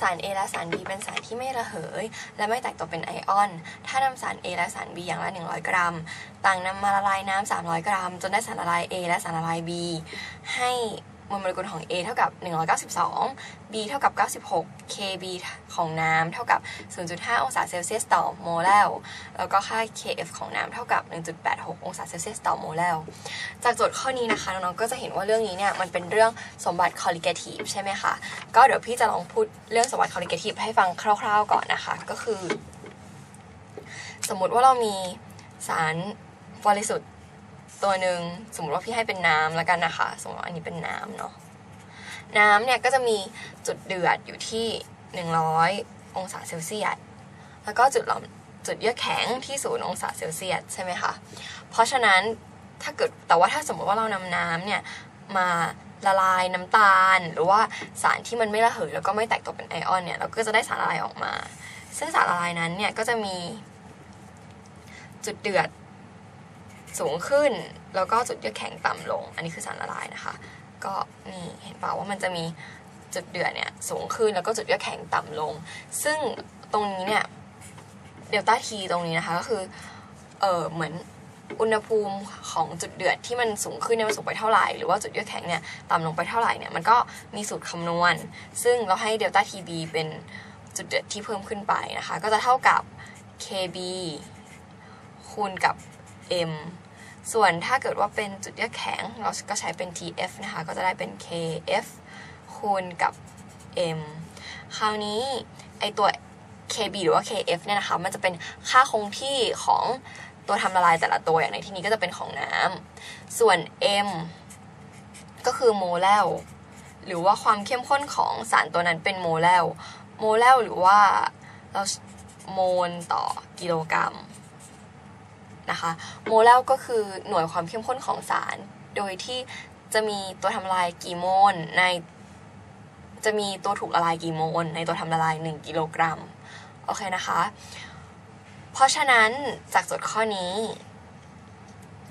สาร A และสาร B เป็นสารที่ไม่ระเหย และไม่แตกตัวเป็นไอออน ถ้านำสาร A และสาร B อย่างละ 100 กรัม ต่างนำมาละลายน้ำ300 กรัม จนได้สารละลาย A และสารละลาย B ให้ มวลโมเลกุลของ A เท่ากับ 192 B เท่ากับ 96 KB ของน้ำเท่ากับ 0.5 องศาเซลเซียสต่อโมลลแล้วก็ค่า KF ของน้ำเท่ากับ 1.86 องศาเซลเซียสต่อโมลลจากโจทย์ข้อนี้นะคะน้องๆก็จะเห็นว่าเรื่องนี้เนี่ยมันเป็นเรื่องสมบัติ colligative ใช่ไหมคะ ก็เดี๋ยวพี่จะลองพูดเรื่องสมบัติ colligative ให้ฟังคร่าวๆก่อนนะคะ ก็คือ สมมุติว่าเรามีสารบริสุทธิ์ ตัวหนึ่งสมมติว่าพี่ให้เป็นน้ำแล้วกันนะคะ สมมติว่าอันนี้เป็นน้ำเนาะน้ำเนี่ยก็จะมีจุดเดือดอยู่ที่ 100 องศาเซลเซียสแล้วก็จุดหลอมจุดเยือกแข็งที่0องศาเซลเซียสใช่ไหมคะเพราะฉะนั้นถ้าเกิดแต่ว่าถ้าสมมติว่าเรานำน้ำเนี่ยมาละลายน้ำตาล หรือว่าสารที่มันไม่ระเหยแล้วก็ไม่แตกตัวเป็นไอออนเนี่ยเราก็จะได้สารละลายออกมา ซึ่งสารละลายนั้นเนี่ยก็จะมีจุดเดือด สูงขึ้น แล้วก็จุดเยือกแข็งต่ำลง อันนี้คือสารละลายนะคะ ก็นี่เห็นเปล่าว่ามันจะมีจุดเดือดเนี่ยสูงขึ้นแล้วก็จุดเยือกแข็งต่ำลง ซึ่งตรงนี้เนี่ยเดลต้าทีตรงนี้นะคะก็คือเออเหมือนอุณหภูมิของจุดเดือดที่มันสูงขึ้นเนี่ยมันสูงไปเท่าไหร่ หรือว่าจุดเยือกแข็งเนี่ยต่ำลงไปเท่าไหร่เนี่ยมันก็มีสูตรคำนวณ ซึ่งเราให้เดลต้าทีบีเป็นจุดเดือดที่เพิ่มขึ้นไปนะคะ ก็จะเท่ากับ kb คูณกับ m ส่วนถ้าเกิดว่าเป็นจุดเยือกแข็ง เราก็ใช้เป็น TF นะคะ ก็จะได้เป็น KF คูณกับ M คราวนี้ไอตัว KB หรือว่า KF เนี่ยนะคะ มันจะเป็นค่าคงที่ของตัวทำละลายแต่ละตัวอย่างในที่นี้ก็จะเป็นของน้ำ ส่วน M ก็คือโมเลลหรือว่าความเข้มข้นของสารตัวนั้นเป็นโมเลลโมเลลหรือว่าเราโมลต่อกิโลกรัม นะคะ โมเลลก็คือหน่วยความเข้มข้นของสาร โดยที่จะมีตัวทำละลายกี่โมลในจะมีตัวถูกละลายกี่โมลในตัวทำละลาย 1 กิโลกรัมโอเคนะคะ เพราะฉะนั้นจากโจทย์ข้อนี้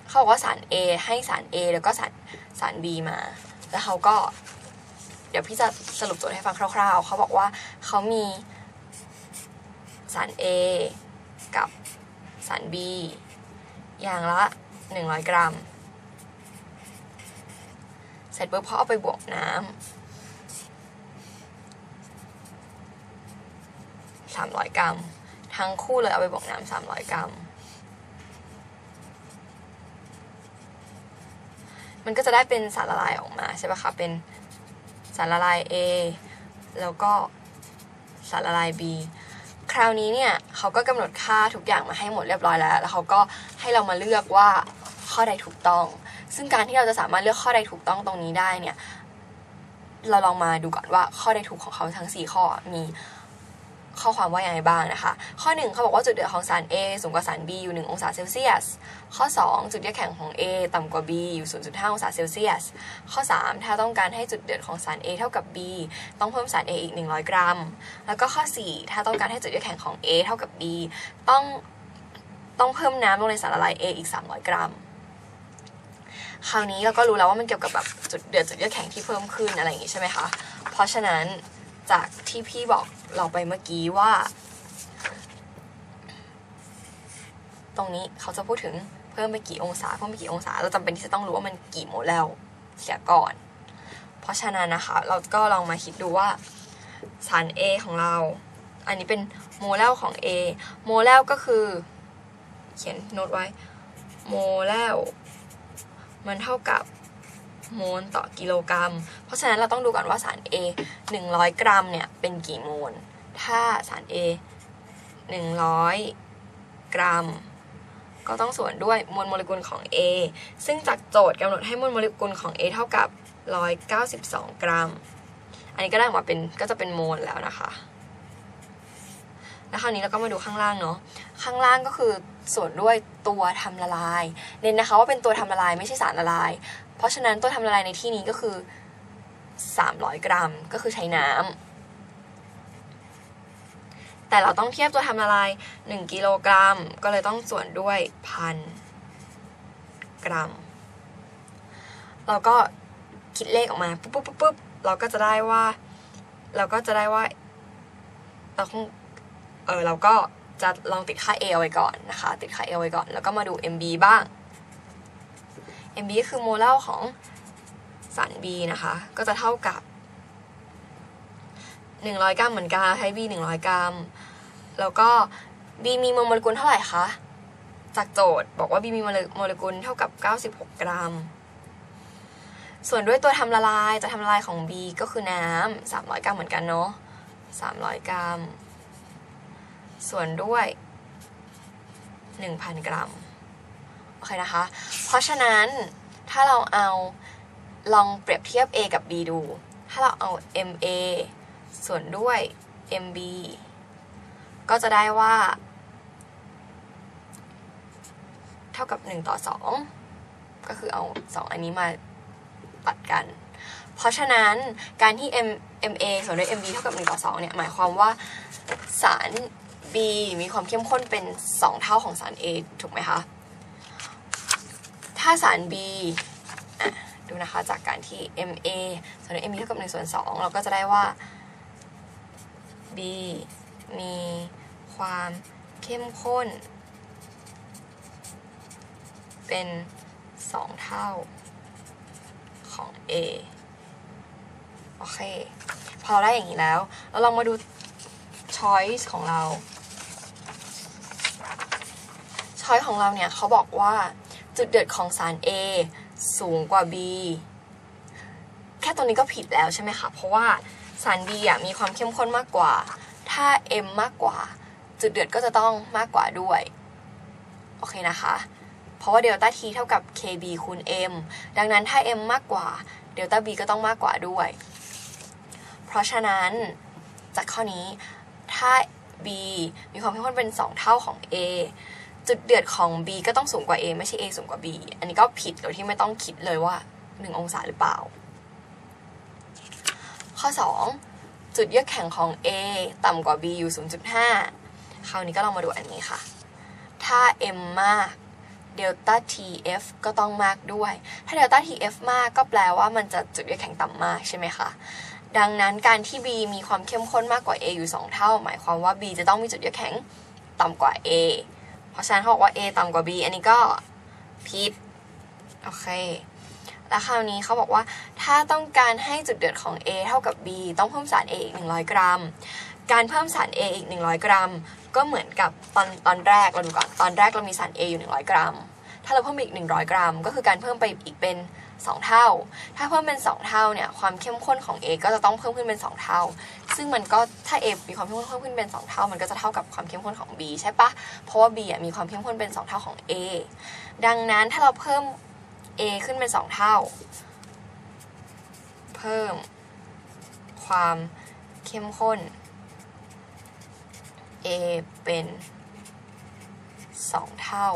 เขาบอกว่าสาร A ให้สาร A แล้วก็สารสาร B มา แล้วเขาก็ เดี๋ยวพี่จะสรุปโจทย์ให้ฟังคร่าว ๆ เขาบอกว่าเขามีสาร A กับสาร B อย่างละ 100 กรัม เสร็จปุ๊บพอเอาไปบวกน้ำ300กรัม ทั้งคู่เลยเอาไปบวกน้ำ300กรัม มันก็จะได้เป็นสารละลายออกมาใช่ปะคะ เป็นสารละลาย A แล้วก็สารละลาย B คราวนี้เนี่ยเขาก็กำหนดค่าทุกอย่างมาให้หมดเรียบร้อยแล้ว แล้วเขาก็ให้เรามาเลือกว่าข้อใดถูกต้อง ซึ่งการที่เราจะสามารถเลือกข้อใดถูกต้องตรงนี้ได้เนี่ย เราลองมาดูก่อนว่าข้อใดถูกของเขาทั้ง 4 ข้อมี ข้อความว่าอย่างไรบ้างนะคะ ข้อ 1 เขาบอกว่าจุดเดือดของสาร A สูงกว่าสาร B อยู่ 1 องศาเซลเซียส ข้อ 2 จุดเยือกแข็งของ A ต่ำกว่า B อยู่ 0.5 องศาเซลเซียส ข้อ 3 ถ้าต้องการให้จุดเดือดของสาร A เท่ากับ B ต้องเพิ่มสาร A อีก 100 กรัม แล้วก็ข้อ 4 ถ้าต้องการให้จุดเยือกแข็งของ A เท่ากับ B ต้องต้องเพิ่มน้ำลงในสารละลาย A อีก 300 กรัม คราวนี้เราก็รู้แล้วว่ามันเกี่ยวกับแบบจุดเดือดจุดเยือกแข็งที่เพิ่มขึ้นอะไรอย่างงี้ใช่ไหมคะ เพราะฉะนั้น จากที่พี่บอกเราไปเมื่อกี้ว่า ตรงนี้เขาจะพูดถึงเพิ่มไปกี่องศาเพิ่มไปกี่องศา เราจำเป็นที่จะต้องรู้ว่ามันกี่โมเลลเสียก่อน เพราะฉะนั้นนะคะ เราก็ลองมาคิดดูว่าสาร A ของเรา อันนี้เป็นโมเลลของ A โมเลลก็คือ เขียนโน้ตไว้โมเลลมันเท่ากับ โมลต่อกิโลกรัม เพราะฉะนั้นเราต้องดูก่อนว่าสาร A 100 กรัมเนี่ยเป็นกี่โมล ถ้าสาร A 100 กรัม ก็ต้องส่วนด้วยมวลโมเลกุลของ A ซึ่งจากโจทย์กำหนดให้มวลโมเลกุลของ A เท่ากับ 192 กรัม อันนี้ก็ได้ออกมาเป็นก็จะเป็นโมลแล้วนะคะ แล้วคราวนี้เราก็มาดูข้างล่างเนาะ ข้างล่างก็คือส่วนด้วยตัวทำละลาย เน้นนะคะว่าเป็นตัวทำละลายไม่ใช่สารละลาย เพราะฉะนั้นตัวทำละลายในที่นี้ก็คือ 300 กรัมก็คือใช้น้ำแต่เราต้องเทียบตัวทำละลาย 1 กิโลกรัม ก็เลยต้องส่วนด้วยพันกรัม เราก็คิดเลขออกมาปุ๊บปุ๊บปุ๊บปุ๊บเราก็จะได้ว่า เราก็จะได้ว่าเราคงเออเราก็จะลองติดค่า A เอาไว้ก่อนนะคะ ติดค่า A เอาไว้ก่อน แล้วก็มาดู MB บ้าง MB ก็คือโมเลลของสาร B นะคะ ก็จะเท่ากับ 100 กรัมเหมือนกันใช้ B 100 กรัม แล้วก็ B มีโมเลกุลเท่าไหร่คะ จากโจทย์บอกว่า B มีโมเลกุลเท่ากับ 96 กรัม ส่วนด้วยตัวทำละลายจะทำละลายของ B ก็คือน้ำ300 กรัมเหมือนกันเนาะ300 กรัม ส่วนด้วย 1,000 กรัม โอเคนะคะ เพราะฉะนั้นถ้าเราเอาลองเปรียบเทียบ A กับ B ดู ถ้าเราเอา MA ส่วนด้วย MB ก็จะได้ว่า เท่ากับ 1 ต่อ 2 ก็คือเอา 2 อันนี้มาตัดกัน เพราะฉะนั้นการที่ M MA ส่วนด้วย MB เท่ากับ 1 ต่อ 2 เนี่ย หมายความว่าสาร B มีความเข้มข้นเป็น 2 เท่าของสาร A ถูกไหมคะ ถ้าสาร B ดูนะคะจากการที่ MA ส่วน MB เท่ากับ1ส่วน2เราก็จะได้ว่า B มีความเข้มข้น เป็น 2 เท่าของ A โอเค พอเราได้อย่างนี้แล้ว เราลองมาดู choice ของเรา choice ของเราเนี่ยเขาบอกว่า จุดเดือดของสาร A สูงกว่า B แค่ตรงนี้ก็ผิดแล้วใช่ไหมคะ เพราะว่าสาร B อะมีความเข้มข้นมากกว่า ถ้า M มากกว่า จุดเดือดก็จะต้องมากกว่าด้วย โอเคนะคะ เพราะว่าเดลต้า T เท่ากับ KB คูณ M ดังนั้นถ้า M มากกว่า เดลต้า B ก็ต้องมากกว่าด้วย เพราะฉะนั้นจากข้อนี้ถ้า B มีความเข้มข้นเป็น 2 เท่าของ A จุดเดือดของ B ก็ต้องสูงกว่า A ไม่ใช่ A สูงกว่า B อันนี้ก็ผิดโดยที่ไม่ต้องคิดเลยว่า 1 องศาหรือเปล่า ข้อ 2 จุดเยือกแข็งของ A ต่ำกว่า B อยู่ 0.5 คราวนี้ก็ลองมาดูอันนี้ค่ะ ถ้า M มากเดลต้า TF ก็ต้องมากด้วย ถ้าเดลต้า TF มากก็แปลว่ามันจะจุดเยือกแข็งต่ำมากใช่ไหมคะ ดังนั้นการที่ B มีความเข้มข้นมากกว่า A อยู่ 2 เท่า หมายความว่า B จะต้องมีจุดเยือกแข็งต่ำกว่า A ราะฉะนั้นเขาบอกว่า A ต่ำกว่า B อันนี้ก็ผิดโอเค แล้วคราวนี้เขาบอกว่าถ้าต้องการให้จุดเดือดของ A เท่ากับ B ต้องเพิ่มสาร A อีก 100 กรัม การเพิ่มสาร A อีก 100 กรัม ก็เหมือนกับตอนตอนแรกเราดูก่อนตอนแรกเรามีสาร A อยู่ 100 กรัม ถ้าเราเพิ่มอีก 100 กรัม ก็คือการเพิ่มไปอีกเป็น 2 เท่า ถ้าเพิ่มเป็น 2 เท่าเนี่ยความเข้มข้นของ A ก็จะต้องเพิ่มขึ้นเป็น 2 เท่า ซึ่งมันก็ถ้า A มีความเข้มข้นเพิ่มขึ้นเป็น 2 เท่า มันก็จะเท่ากับความเข้มข้นของ B ใช่ปะเพราะว่า B อะมีความเข้มข้นเป็น 2 เท่าของ A ดังนั้นถ้าเราเพิ่ม A ขึ้นเป็น 2 เท่า เพิ่มความเข้มข้น A เป็น 2 เท่า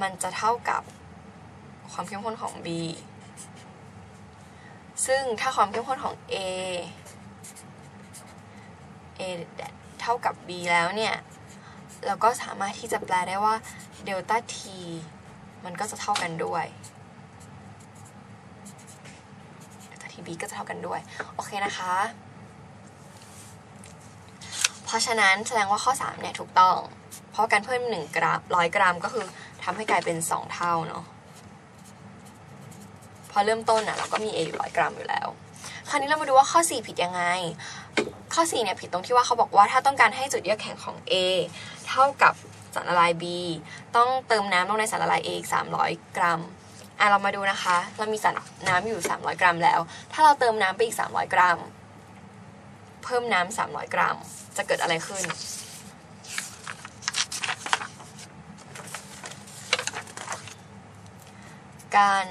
มันจะเท่ากับความเข้มข้นของ B ซึ่งถ้าความเข้มข้นของ A A เท่ากับ B แล้วเนี่ยเราก็สามารถที่จะแปลได้ว่าเดลต้า T มันก็จะเท่ากันด้วยเดลต้า TB ก็จะเท่ากันด้วย โอเคนะคะ เพราะฉะนั้นแสดงว่าข้อ 3 เนี่ยถูกต้อง เพราะการเพิ่ม 1 กรัม100กรัมก็คือทำให้กลายเป็น 2 เท่าเนาะพอเริ่มต้นอะเราก็มี A อยู่ร้อยกรัมอยู่แล้ว คราวนี้เรามาดูว่าข้อ 4 ผิดยังไง ข้อ4เนี่ยผิดตรงที่ว่าเขาบอกว่าถ้าต้องการให้จุดเยือกแข็งของ A เท่ากับสารละลาย B ต้องเติมน้ำลงในสารละลาย A อีก300 กรัมอะเรามาดูนะคะ เรามีสารน้ำอยู่ 300 กรัมแล้ว ถ้าเราเติมน้ำไปอีก 300 กรัม เพิ่มน้ำ300 กรัม จะเกิดอะไรขึ้น การ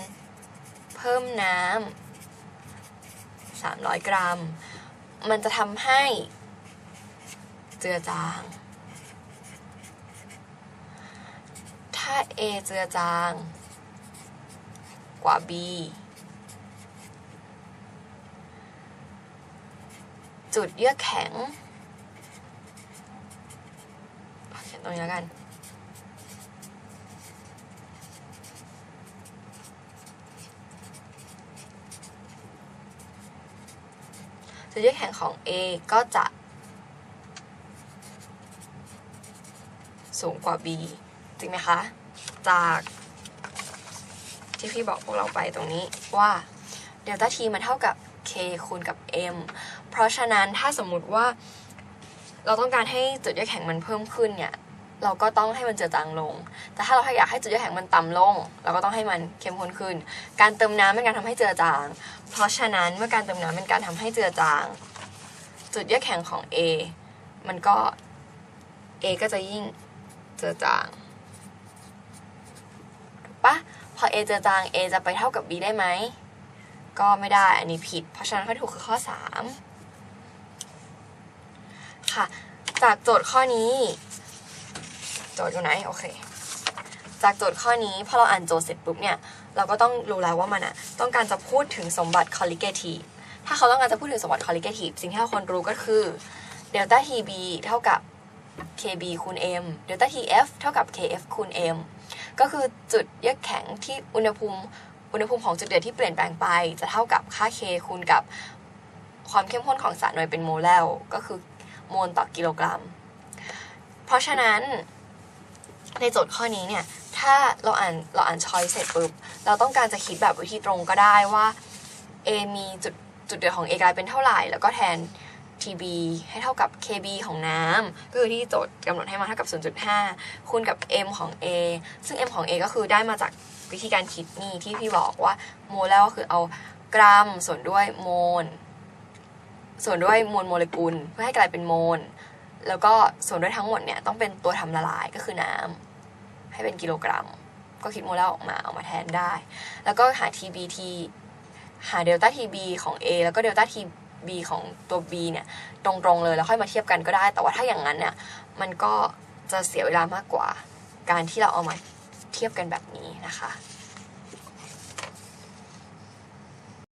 เพิ่มน้ำ300 กรัม มันจะทำให้เจือจาง ถ้า A เจือจางกว่า B จุดเยือกแข็งเขียนตรงนี้แล้วกัน จุดยืดแข็งของ A ก็จะสูงกว่า B จริงไหมคะ จากที่พี่บอกพวกเราไปตรงนี้ว่าเดลต้า t มันเท่ากับ k คูณกับ m เพราะฉะนั้นถ้าสมมุติว่าเราต้องการให้จุดยืดแข็งมันเพิ่มขึ้นเนี่ย เราก็ต้องให้มันเจือจางลง แต่ถ้าเราอยากให้จุดยึดแข็งมันต่ำลง เราก็ต้องให้มันเข้มข้นขึ้น การเติมน้ำเป็นการทำให้เจือจาง เพราะฉะนั้นเมื่อการเติมน้ำเป็นการทำให้เจือจาง จุดยึดแข็งของ A มันก็ A ก็จะยิ่งเจือจางถูกปะพอ A เจือจาง A จะไปเท่ากับ B ได้ไหม ก็ไม่ได้ อันนี้ผิด เพราะฉะนั้นข้อถูกคือข้อ 3 ค่ะ จากโจทย์ข้อนี้ โจทย์อยู่ไหนโอเค จากโจทย์ข้อนี้พอเราอ่านโจทย์เสร็จปุ๊บเนี่ยเราก็ต้องรู้แล้วว่ามันอะต้องการจะพูดถึงสมบัติ colligative ถ้าเขาต้องการจะพูดถึงสมบัติ colligative สิ่งที่เราควรรู้ก็คือ delta tb เท่ากับ kb คูณ m delta tf เท่ากับ kf คูณ m ก็คือจุดเยือกแข็งที่อุณหภูมิอุณหภูมิของจุดเดือดที่เปลี่ยนแปลงไป จะเท่ากับค่า k คูณกับความเข้มข้นของสารหน่วยเป็นโมเลลก็คือโมลต่อกิโลกรัม เพราะฉะนั้น ในโจทย์ข้อนี้เนี่ย ถ้าเราอ่านเราอ่านช้อยเสร็จปุ๊บ เราต้องการจะคิดแบบวิธีตรงก็ได้ว่า A มีจุดจุดเดือดของ A กลายเป็นเท่าไหร่ แล้วก็แทน TB ให้เท่ากับ KB ของน้ำก็คือที่โจทย์กำหนดให้มาเท่ากับ 0.5 คูณกับ M ของ A ซึ่ง M ของ A ก็คือได้มาจากวิธีการคิดนี่ที่พี่บอกว่าโมลแล้วก็คือเอากรัมส่วนด้วยโมลส่วนด้วยมวลโมเลกุล เพื่อให้กลายเป็นโมล แล้วก็ส่วนด้วยทั้งหมดเนี่ยต้องเป็นตัวทำละลายก็คือน้ำให้เป็นกิโลกรัม ก็คิดโมเลออกมาเอามาแทนได้ แล้วก็หา TBT หาเดลต้า TB ของ A แล้วก็เดลต้า TB ของตัว B เนี่ยตรงๆเลยแล้วค่อยมาเทียบกันก็ได้ แต่ว่าถ้าอย่างนั้นเนี่ยมันก็จะเสียเวลามากกว่า การที่เราเอามาเทียบกันแบบนี้นะคะ